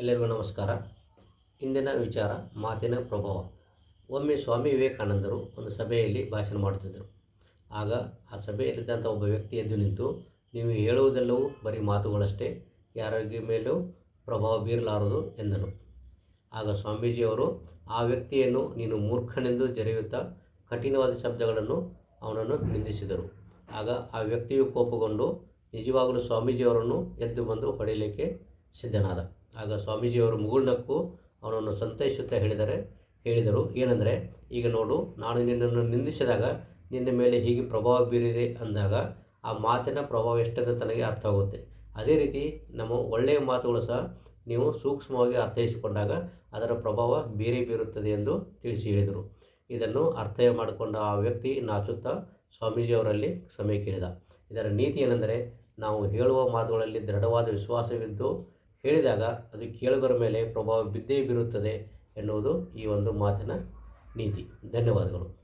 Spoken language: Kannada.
ಎಲ್ಲರಿಗೂ ನಮಸ್ಕಾರ. ಇಂದಿನ ವಿಚಾರ, ಮಾತಿನ ಪ್ರಭಾವ. ಒಮ್ಮೆ ಸ್ವಾಮಿ ವಿವೇಕಾನಂದರು ಒಂದು ಸಭೆಯಲ್ಲಿ ಭಾಷಣ ಮಾಡುತ್ತಿದ್ದರು. ಆಗ ಆ ಸಭೆಯಲ್ಲಿದ್ದಂಥ ಒಬ್ಬ ವ್ಯಕ್ತಿ ಎದ್ದು ನಿಂತು, ನೀವು ಹೇಳುವುದೆಲ್ಲವೂ ಬರೀ ಮಾತುಗಳಷ್ಟೇ, ಯಾರಿಗೆ ಮೇಲೂ ಪ್ರಭಾವ ಬೀರಲಾರದು ಎಂದನು. ಆಗ ಸ್ವಾಮೀಜಿಯವರು, ಆ ವ್ಯಕ್ತಿಯನ್ನು ನೀನು ಮೂರ್ಖನೆಂದು ಜರೆಯುತ್ತಾ ಕಠಿಣವಾದ ಶಬ್ದಗಳನ್ನು ಅವನನ್ನು ನಿಂದಿಸಿದರು. ಆಗ ಆ ವ್ಯಕ್ತಿಯು ಕೋಪಗೊಂಡು, ನಿಜವಾಗಲೂ ಸ್ವಾಮೀಜಿಯವರನ್ನು ಎದ್ದು ಬಂದು ಹೊಡೆಯಲಿಕ್ಕೆ ಸಿದ್ಧನಾದ. ಆಗ ಸ್ವಾಮೀಜಿಯವರು ಮುಗುಳ್ನಕ್ಕು ಅವನನ್ನು ಸಂತೈಸುತ್ತಾ ಹೇಳಿದರೆ, ಹೇಳಿದರು, ಏನಂದರೆ, ಈಗ ನೋಡು, ನಾನು ನಿನ್ನನ್ನು ನಿಂದಿಸಿದಾಗ ನಿನ್ನ ಮೇಲೆ ಹೀಗೆ ಪ್ರಭಾವ ಬೀರಿದೆ ಅಂದಾಗ ಆ ಮಾತಿನ ಪ್ರಭಾವ ಎಷ್ಟೆಂದು ತನಗೆ ಅರ್ಥವಾಗುತ್ತೆ. ಅದೇ ರೀತಿ ನಮ್ಮ ಒಳ್ಳೆಯ ಮಾತುಗಳು ಸಹ ನೀವು ಸೂಕ್ಷ್ಮವಾಗಿ ಅರ್ಥೈಸಿಕೊಂಡಾಗ ಅದರ ಪ್ರಭಾವ ಬೇರೆ ಬೀರುತ್ತದೆ ಎಂದು ತಿಳಿಸಿ ಹೇಳಿದರು. ಇದನ್ನು ಅರ್ಥ ಮಾಡಿಕೊಂಡ ಆ ವ್ಯಕ್ತಿ ನಾಚುತ್ತಾ ಸ್ವಾಮೀಜಿಯವರಲ್ಲಿ ಕ್ಷಮೆ ಕೇಳಿದ. ಇದರ ನೀತಿ ಏನೆಂದರೆ, ನಾವು ಹೇಳುವ ಮಾತುಗಳಲ್ಲಿ ದೃಢವಾದ ವಿಶ್ವಾಸವಿದ್ದು ಹೇಳಿದಾಗ ಅದು ಕೇಳುಗರ ಮೇಲೆ ಪ್ರಭಾವ ಬಿದ್ದೇ ಬೀರುತ್ತದೆ ಎನ್ನುವುದು ಈ ಒಂದು ಮಾತಿನ ನೀತಿ. ಧನ್ಯವಾದಗಳು.